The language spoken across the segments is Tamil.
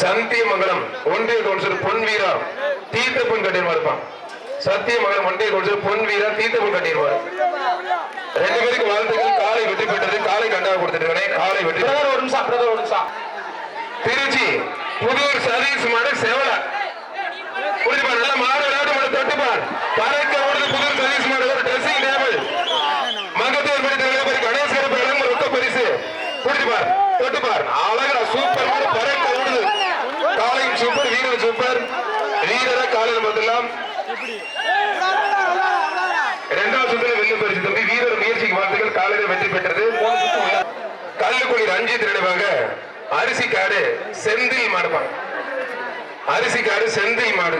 சத்தியமங்கலம் ஒன்றிய கவுன்சிலர் பொன் வீரா தீர்த்தப்பன் கட்டியர் இருப்பான் சத்தியமங்கலம் ஒன்றிய கவுன்சிலர் பொன் வீரா தீர்த்தப்பன் கட்டிடுவார். ரெண்டு பேருக்கு வாழ்த்துக்கள். காலை வெற்றி பெற்றது காலை கண்டாக கொடுத்துட்டு காலை வெற்றி ஒரு நிமிஷம் பிரதர் ஒரு நிமிஷம். திருச்சி புதூர் சதீஷ் மாடு செவல. புரிஞ்சுப்பார் நல்ல மாடு விளையாட்டு தொட்டுப்பார் பறக்க புதூர் சதீஷ் மாடு ஒரு ட்ரெஸ்ஸிங் டேபிள் மங்கத்தூர் படி தலைவர் கணேசர் பழம் ரொக்க பரிசு புரிஞ்சுப்பார் தொட்டுப்பார் அழகா சூப்பர் மாடு பறக்க ஓடுது காலையும் சூப்பர் வீரர் சூப்பர் வீரரை காலையில் பார்த்துலாம் இரண்டாவது சுற்றுல வெள்ளி பரிசு தம்பி வீரர் முயற்சிக்கு வாழ்த்துக்கள் காலையில் வெற்றி பெற்றது கல்லுக்குடி ரஞ்சித் நினைவாக அரிசி காடு செந்தில் மாடுப்பாங்க அரிசி காடு செந்தில் மாடு.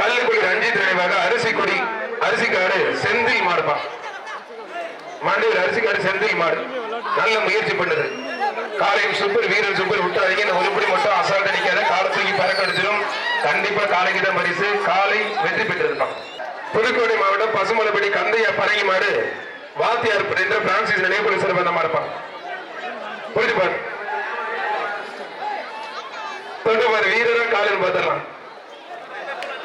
கல்லுக்குடி ரஞ்சித் நினைவாக அரிசி கொடி அரிசி காடு செந்தில் மாடுப்பான் மாண்டவர் அரிசி காடு செந்தில் மாடு. நல்ல முயற்சி பண்ணுது. காலையும் சூப்பர் வீரர் சூப்பர் விட்டாதீங்க இந்த உருப்படி மட்டும் அசால்ட் நிக்காத. காலை தூக்கி பறக்க கண்டிப்பா காலைக்கு தான் பரிசு. காலை வெற்றி பெற்றிருப்பான் புதுக்கோட்டை மாவட்டம் பசுமலைப்படி கந்தையா பரங்கி மாடு வாத்தியார் என்ற பிரான்சிஸ் நினைவு சிறப்பாக இருப்பான் போயிட்டு பாரு தொட்டு பாரு வீரரா காலில் பார்த்துடலாம்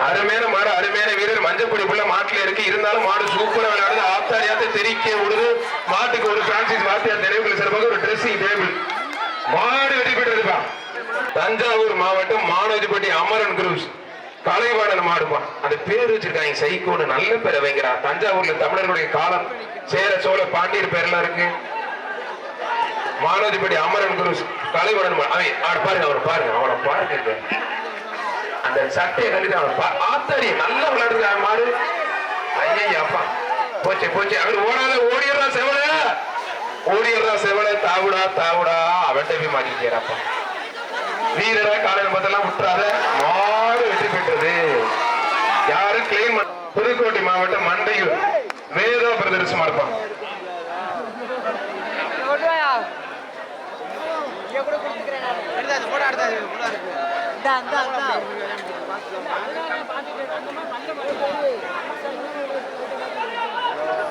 அருமையான மாடு அருமையான வீரர். மஞ்சள் பொடி புள்ள மாட்டுல இருக்கு. இருந்தாலும் மாடு சூப்பரா விளையாடுது. ஆத்தாரியாத்த தெரிக்க விடுது. மாட்டுக்கு ஒரு பிரான்சிஸ் வாத்தியார் நினைவுகள் சிறப்பாக ஒரு ட்ரெஸ்ஸிங் டேபிள் மாடு வெற்றி பெற்றிருப்பா. தஞ்சாவூர் மாவட்டம் மானோஜிப்பட்டி அமரன் குரூஸ் கலைவாணன் மாடுமா. அந்த பேர் வச்சிருக்காங்க. சைக்கோன்னு நல்ல பேரை வைங்கிறா தஞ்சாவூர்ல தமிழர்களுடைய காலம். சேர சோழ பாண்டியர் பேர்லாம் இருக்கு. மானோஜிப்பட்டி அமரன் குரு தலைவரன் அவன் பாருங்க அவனை பாருங்க அவனை பாருங்க. அந்த சட்டையை கட்டிட்டு அவன் பா- ஆத்தாடி நல்லா விளையாடுது அவன் மாடு ஐயா அப்பா போச்சு போச்சு. அவர் ஓடாத ஓடிடுறா செவல ஓடிடுறா செவல தாவுடா தாவுடா. அவன் போய் மாட்டிக்கிறப்பா வீரரா காலையில் பார்த்தெல்லாம் விட்டுறாத மாடு வெற்றி பெற்றது. யாரும் கிளைம் புதுக்கோட்டை மாவட்டம் மண்டையூர் வேதா பிரதர்சமா இருப்பான்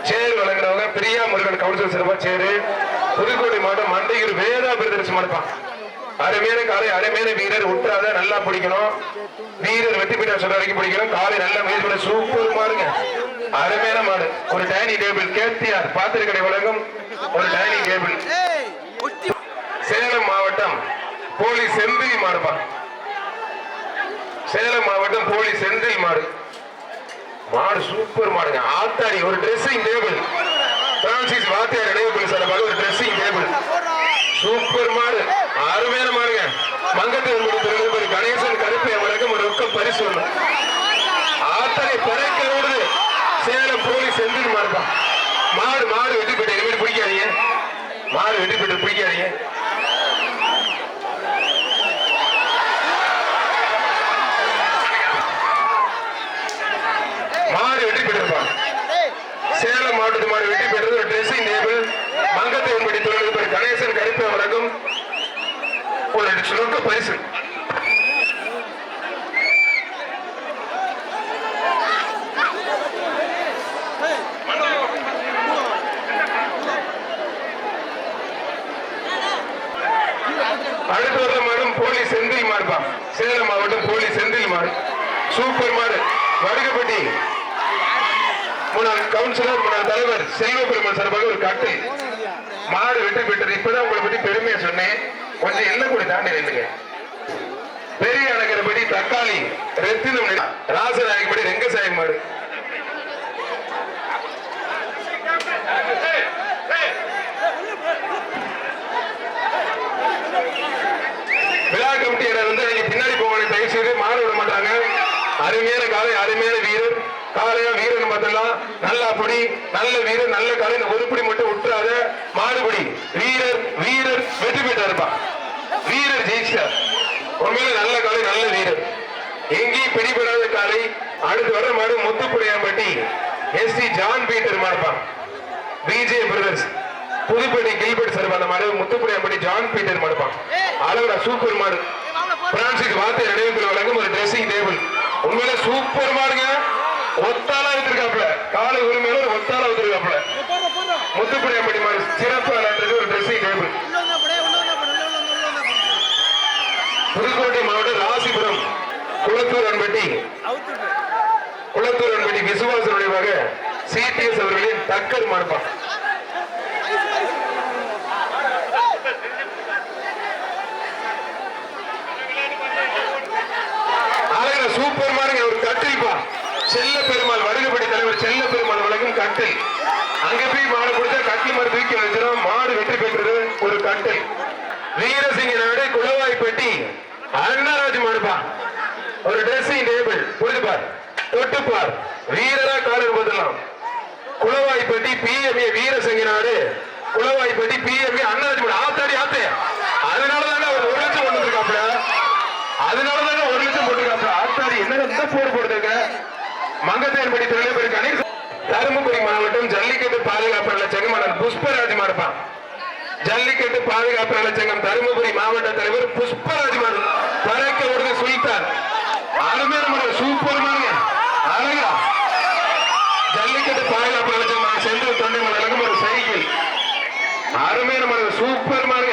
சேர் வழங்கினவங்க பிரியா முருகன் கவுன்சில் சிறப்பா சேரு. புதுக்கோட்டை மாவட்டம் மண்டையூர் வேதா பிரதர்சமா இருப்பான் அருமையான காலை அருமையான வீரர் உற்றாத நல்லா பிடிக்கணும். வீரர் வெற்றி பெற்ற சொல்ற வரைக்கும் பிடிக்கணும். காலை நல்லா முயற்சி சூப்பர் மாடுங்க. அருமையான மாடு. ஒரு டைனிங் டேபிள் கேத்தியார் பாத்திரக்கடை வழங்கும் ஒரு டைனிங் டேபிள். சேலம் மாவட்டம் போலீஸ் செந்தில் மாடுப்பா. சேலம் மாவட்டம் போலீஸ் செந்தில் மாடு. மாடு சூப்பர் மாடுங்க. ஆத்தாடி ஒரு ட்ரெஸ்ஸிங் டேபிள் பிரான்சிஸ் வாத்தியார் நினைவு சார்பாக ஒரு ட்ரெஸ்ஸிங் டேபிள் சூப்பர் மாடு. அருமையான மாடுங்க. மங்கத்தில் ஒரு கணேசன் கருப்பை அவனுக்கு ஒரு ரொக்க பரிசு ஒண்ணு ஆத்தாடி பறக்க ஓடுது. சேலம் போலீஸ் செந்தில் மாடுப்பா மாடு மாடு வெட்டி போயிட்டு இனிமேல் பிடிக்காதீங்க. மாடு வெட்டி போயிட்டு பிடிக்காதீங்க மாடு வெற்றி பெற்றிருப்பான் சேலம் மாவட்டத்து மாடு வெற்றி பெற்றது ஒரு ட்ரெஸ்ஸிங் டேபிள் மங்கத்தையன்படி தொழிலதிபர் கணேசன் கருப்பு அவருக்கும் ஒரு சுருக்க பரிசு அடுத்த வர மாடும் போலி செந்தில் மாடுப்பா சேலம் மாவட்டம் போலி செந்தில் மாடு சூப்பர் மாடு. வடுகப்பட்டி. முன்னாள் கவுன்சிலர் முன்னாள் தலைவர் செல்வ பெருமாள் சார்பாக ஒரு கட்டு. மாடு வெற்றி பெற்றது. இப்பதான் உங்களை பத்தி பெருமையா சொன்னேன். கொஞ்சம் எல்லாம் கூட தாண்டி நின்றுங்க பெரிய அணகரப்படி தக்காளி ரெத்தினம் ராசநாயகப்படி ரெங்கசாயம் மாடு. விழா கமிட்டியினர் வந்து நீங்க பின்னாடி போகணும் தயவு செய்து மாடு விட மாட்டாங்க. அருமையான காலை அருமையான வீரர். காலையா வீரன் பார்த்தலாம் நல்லா பொடி நல்ல வீரர் நல்ல காலை ஒரு புடி மட்டும் விட்டுறாத மாடுபடி வீரர் வீரர் வெற்றி பெற்றார் வீரர் ஜெயிச்சார் உண்மையில நல்ல காலை நல்ல வீரர். எங்கேயும் பிடிபடாத காலை அடுத்து வர மாடு Muthupudaiyampatti. S T John Peter மாடுப்பான் P J brothers Puduppettai Gilbert sir அந்த மாடு முத்துப்புடையாம்பட்டி ஜான் பீட்டர் மாடுப்பான் அழகுடா சூப்பர் மாடு. பிரான்சிஸ் வார்த்தை நினைவுக்குள்ள வழங்கும் ஒரு ட்ரெஸ்ஸிங் டேபிள் உண்மையில சூப்பர் மாடுங்க. ஒத்தாலா வித்திருக்காப்புல காலை உரிமையில ஒரு ஒத்தாலா வச்சிருக்காப்ல முத்துப்புடையாம்பட்டி மாடு சிறப்பு ஒரு ட்ரெஸ்ஸிங் டேபிள் குளத்தூர் அன்பட்டி. குளத்தூர் அன்பட்டி விசுவாசனுடைய வக சிடிஎஸ் அவர்களின் டக்கர் மாடுப்பா சூப்பர் மாருங்க ஒரு கட்டில்பா செல்ல பெருமாள் வருகப்படி தலைவர் செல்ல பெருமாள் வழங்கும் கட்டில். அங்க போய் மாடு கொடுத்தா கட்டில் மாடு தூக்கி வச்சிடும் மாடு வெற்றி பெற்றது ஒரு கட்டில். வீரசிங்க நாடு குளவாய்ப்பட்டி அண்ணாராஜ் மாடுப்பா ஒரு ட்ரெஸ்ஸிங் டேபிள் புரிதுபார் தொட்டுப்பார் வீரரா காலர் பதிலாம் குளவாய்ப்பட்டி பிஎம்ஏ வீரசிங்க நாடு குளவாய்ப்பட்டி பிஎம்ஏ அண்ணாராஜ் மாடு ஆத்தாடி ஆத்தே. அதனால தானே அவர் ஒரு லட்சம் கொண்டு வந்திருக்காப்ல அதனால தானே ஒரு லட்சம் போட்டுருக்காப்ல ஆத்தாடி என்ன இந்த போர் போடுறதுங்க மங்கத்தேன்படி தொழிலபெருக்கு அனைத்து தருமபுரி மாவட்டம் ஜல்லிக்கட்டு பாதுகாப்பு நல சங்கமன் புஷ்பராஜ் மாடுப்பான் ஜல்லிக்கட்டு பாதுகாப்பு நலச்சங்கம் தருமபுரி மாவட்ட தலைவர் புஷ்பராஜ்மன் மாடு பறக்க விடுறது சுல்தான் அருமையான சூப்பர் மாடுங்க அழகா. ஜல்லிக்கட்டு பாதுகாப்பு நலச்சங்கம் சென்று தொண்டை மலருக்கும் ஒரு சைக்கிள். அருமையான மாடு சூப்பர் மாடுங்க